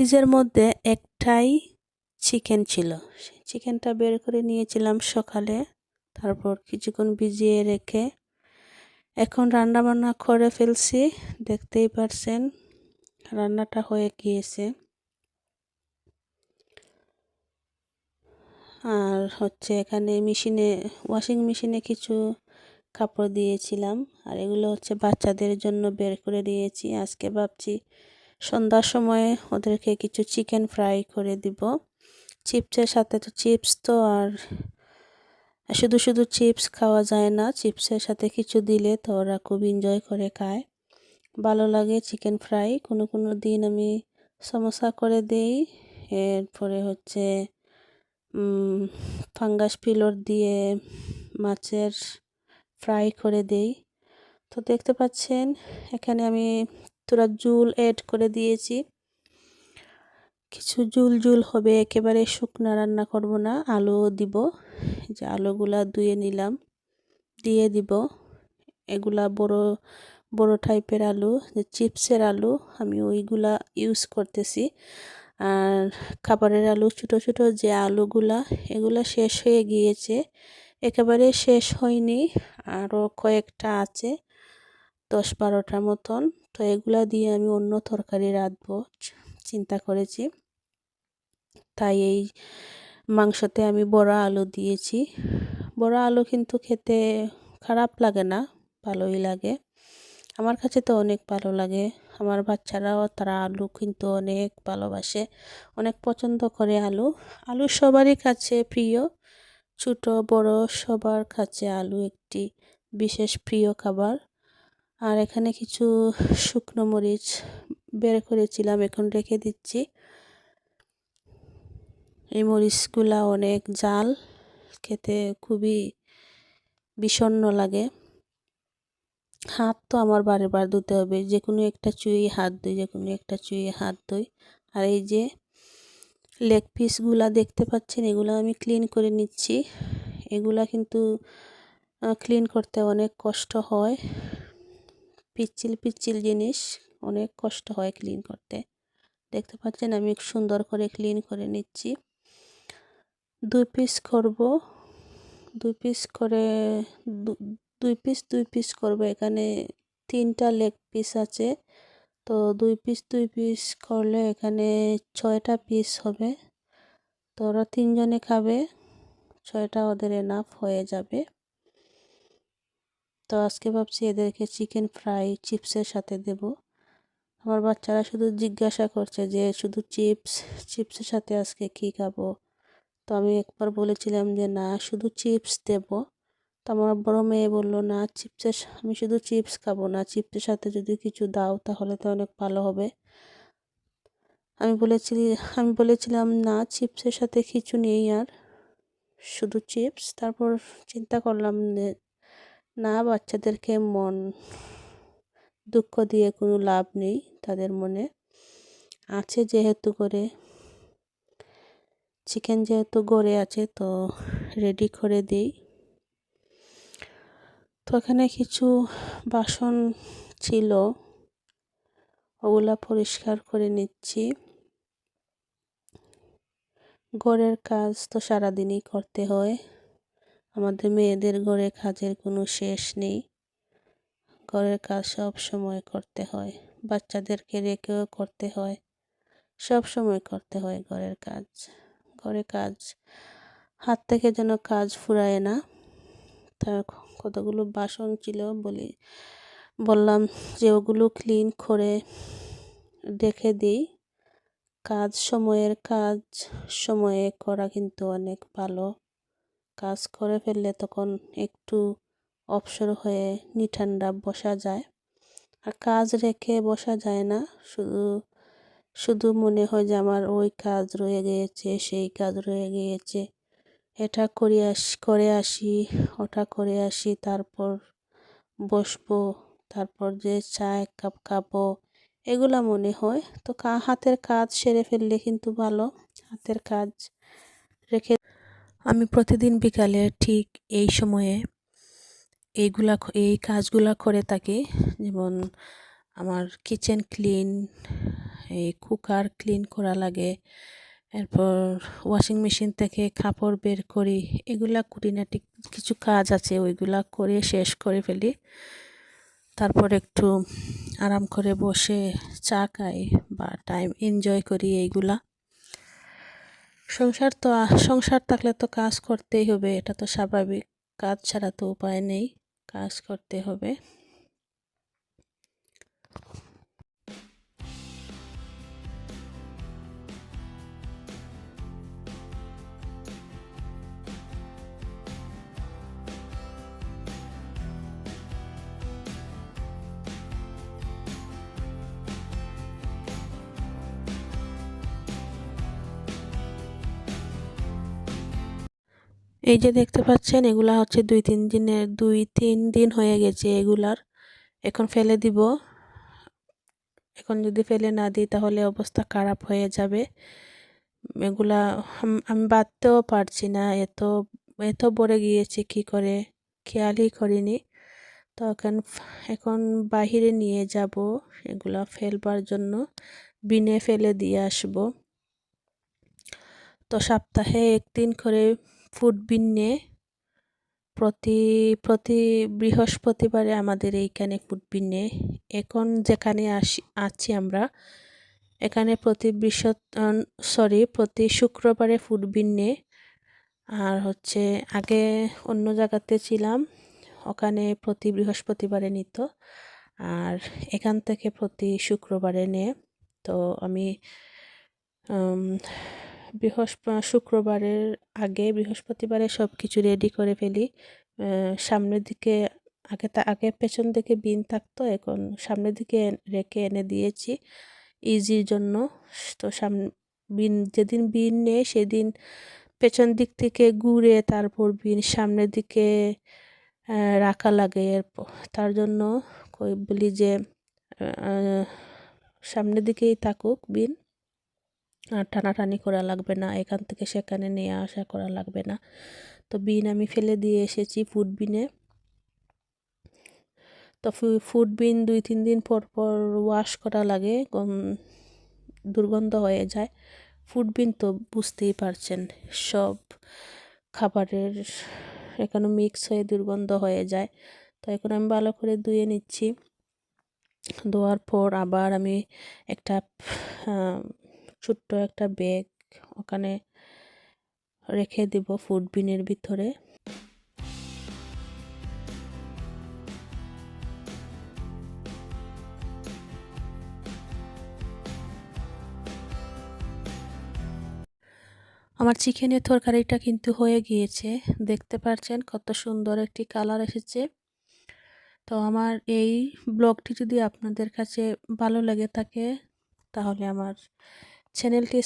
ফ্রিজের মধ্যে একটাই চিকেন ছিল। চিকেনটা বের করে নিয়েছিলাম সকালে, তারপর কিছুক্ষণ ভিজিয়ে রেখে এখন রান্না বান্না করে ফেলছি, দেখতেই পারছেন রান্নাটা হয়ে গিয়েছে। আর হচ্ছে এখানে মেশিনে ওয়াশিং মেশিনে কিছু কাপড় দিয়েছিলাম, আর এগুলো হচ্ছে বাচ্চাদের জন্য বের করে দিয়েছি। আজকে ভাবছি সন্ধ্যার সময় ওদেরকে কিছু চিকেন ফ্রাই করে দিব। চিপসের সাথে তো চিপস তো আর শুধু শুধু চিপস খাওয়া যায় না চিপসের সাথে কিছু দিলে তো ওরা খুব এনজয় করে খায়। ভালো লাগে চিকেন ফ্রাই কোনো কোনো দিন আমি সমোসা করে দেই। এরপরে হচ্ছে ফাঙ্গাস পিলর দিয়ে মাছের ফ্রাই করে দেই। তো দেখতে পাচ্ছেন, এখানে আমি তোরা জুল অ্যাড করে দিয়েছি। কিছু জুল জুল হবে, একেবারে শুকনা রান্না করব না, আলুও দিব। যে আলুগুলা ধুয়ে নিলাম, দিয়ে দিব। এগুলা বড় বড় টাইপের আলু, যে চিপসের আলু, আমি ওইগুলা ইউজ করতেছি। আর খাবারের আলু, ছোটো ছোটো যে আলুগুলা, এগুলা শেষ হয়ে গিয়েছে। একেবারে শেষ হয়নি আরও কয়েকটা আছে। দশ বারোটার মতন। তো এগুলা দিয়ে আমি অন্য তরকারি রাঁধবো, চিন্তা করেছি। তাই এই মাংসতে আমি বড়া আলু দিয়েছি। বড়া আলু কিন্তু খেতে খারাপ লাগে না, ভালোই লাগে। আমার কাছে তো অনেক ভালো লাগে। আমার বাচ্চারাও, তারা আলু কিন্তু অনেক ভালোবাসে, অনেক পছন্দ করে আলু। আলু সবারই কাছে প্রিয়। ছোট, বড় সবার কাছে আলু একটি বিশেষ প্রিয় খাবার। আর এখানে কিছু শুকনো মরিচ বের করেছিলাম, এখন রেখে দিচ্ছি। এই মরিচগুলা অনেক জাল, খেতে খুবই বিষণ্ন লাগে। হাত তো আমার বারে বার ধুতে হবে যে কোনো একটা চুয়ে হাত ধুই যে কোনো একটা চুয়ে হাত ধুই। আর এই যে লেগ পিসগুলা দেখতে পাচ্ছেন, এগুলো আমি ক্লিন করে নিচ্ছি। এগুলা কিন্তু ক্লিন করতে অনেক কষ্ট হয়। পিচ্ছিল পিচ্ছিল জিনিস, অনেক কষ্ট হয় ক্লিন করতে। দেখতে পাচ্ছেন আমি সুন্দর করে ক্লিন করে নিচ্ছি। দুই পিস করব, দুই পিস করে দুই পিস দুই পিস করব। এখানে তিনটা লেগ পিস আছে। তো দুই পিস দুই পিস করলে এখানে ছয়টা পিস হবে। তো ওরা তিনজনে খাবে, ছয়টা ওদের এনাফ হয়ে যাবে। তো আজকে ভাবছি এদেরকে চিকেন ফ্রাই চিপসের সাথে দেব। আমার বাচ্চারা শুধু জিজ্ঞাসা করছে যে শুধু চিপস চিপসের সাথে আজকে কী খাব? তো আমি একবার বলেছিলাম যে না, শুধু চিপস দেব। তো আমার বড় মেয়ে বলল, না চিপসের আমি শুধু চিপস খাব না চিপসের সাথে যদি কিছু দাও তাহলে তো অনেক ভালো হবে। আমি বলেছি আমি বলেছিলাম, না চিপসের সাথে কিছু নেই আর, শুধু চিপস তারপর চিন্তা করলাম না, বাচ্চাদেরকে মন দুঃখ দিয়ে কোনো লাভ নেই তাদের মনে। আছে যেহেতু করে চিকেন যেহেতু গড়ে আছে তো রেডি করে দিই। তো এখানে কিছু বাসন ছিল, ওগুলা পরিষ্কার করে নিচ্ছি। ঘরের কাজ তো সারাদিনই করতে হয়। আমাদের মেয়েদের ঘরে কাজের কোনো শেষ নেই। ঘরের কাজ সব সময় করতে হয়। বাচ্চাদেরকে রেখেও করতে হয়। সব সময় করতে হয় ঘরের কাজ। ঘরে কাজ, হাত থেকে যেন কাজ ফুরায় না। তার কতগুলো বাসন ছিল বলি, বললাম যে ওগুলো ক্লিন করে রেখে দিই। কাজ সময়ের কাজ, সময়ে করা কিন্তু অনেক ভালো। কাজ করে ফেললে তখন একটু অবসর হয়ে নিঠান্ডা বসা যায়। আর কাজ রেখে বসা যায় না। শুধু শুধু মনে হয় যে আমার ওই কাজ রয়ে গিয়েছে, সেই কাজ রয়ে গিয়েছে। এটা করে আস, করে আসি, ওটা করে আসি, তারপর বসবো, তারপর যে চা এক কাপ খাব, এগুলা মনে হয়। তো হাতের কাজ সেরে ফেললে কিন্তু ভালো। হাতের কাজ রেখে আমি প্রতিদিন বিকালে ঠিক এই সময়ে এইগুলা এই কাজগুলা করে থাকি। যেমন আমার কিচেন ক্লিন এই কুকার ক্লিন করা লাগে, এরপর ওয়াশিং মেশিন থেকে কাপড় বের করি, এগুলা খুঁটিনাটি কিছু কাজ আছে, ওইগুলা করে শেষ করে ফেলি। তারপর একটু আরাম করে বসে চা খাই বা টাইম এনজয় করি এইগুলা। সংসার তো সংসার থাকলে তো কাজ করতেই হবে, এটা তো স্বাভাবিক। কাজ ছাড়া তো উপায় নেই, কাজ করতে হবে। এই যে দেখতে পাচ্ছেন, এগুলা হচ্ছে দুই, তিন দিনের দুই, তিন দিন হয়ে গেছে এগুলার। এখন ফেলে দিব। এখন যদি ফেলে না দিই, তাহলে অবস্থা খারাপ হয়ে যাবে। এগুলা আমি বাঁধতেও পারছি না। এত এত ভরে গিয়েছে, কি করে? খেয়ালই করিনি। তো এখন এখন বাহিরে নিয়ে যাব এগুলা ফেলবার জন্য। বিনে ফেলে দিয়ে আসব। তো সপ্তাহে একদিন করে ফুড বিনে প্রতি প্রতি বৃহস্পতিবারে আমাদের এইখানে ফুড বিনে এখন যেখানে আসি, আছি আমরা, এখানে প্রতি বৃহস্প সরি প্রতি শুক্রবারে ফুড বিনে আর হচ্ছে আগে অন্য জায়গাতে ছিলাম, ওখানে প্রতি বৃহস্পতিবারে নিত। আর এখান থেকে প্রতি শুক্রবারে নেয় তো আমি বৃহস্প, শুক্রবারের আগে বৃহস্পতিবারে সব কিছু রেডি করে ফেলি। সামনের দিকে আগে তা, আগে পেছন দিকে বিন থাকতো, এখন সামনের দিকে রেখে এনে দিয়েছি ইজির জন্য। তো সাম, বিন, যেদিন বিন নেই সেদিন পেছন দিক থেকে ঘুরে তারপর বিন সামনের দিকে রাখা লাগে। এরপর তার জন্য কই বলি যে সামনের দিকেই থাকুক বিন। আর টানাটানি করা লাগবে না, এখান থেকে সেখানে নিয়ে আসা করা লাগবে না। তো বিন আমি ফেলে দিয়ে এসেছি ফুড বিনে। তো ফুড বিন দুই তিন দিন পর পর ওয়াশ করা লাগে দুর্গন্ধ হয়ে যায়। ফুড বিন তো বুঝতেই পারছেন, সব খাবারের এখানে মিক্স হয়ে দুর্গন্ধ হয়ে যায়। তো এখন আমি ভালো করে ধুয়ে নিচ্ছি। ধোয়ার পর আবার আমি একটা ছোট্ট একটা ব্যাগ ওখানে রেখে দেব ফুড বিনের ভিতরে। আমার চিকেনের তরকারিটা কিন্তু হয়ে গিয়েছে। দেখতে পাচ্ছেন কত সুন্দর একটি কালার এসেছে। তো আমার এই ব্লগটি যদি আপনাদের কাছে ভালো লেগে থাকে, তাহলে আমার চ্যানেলটি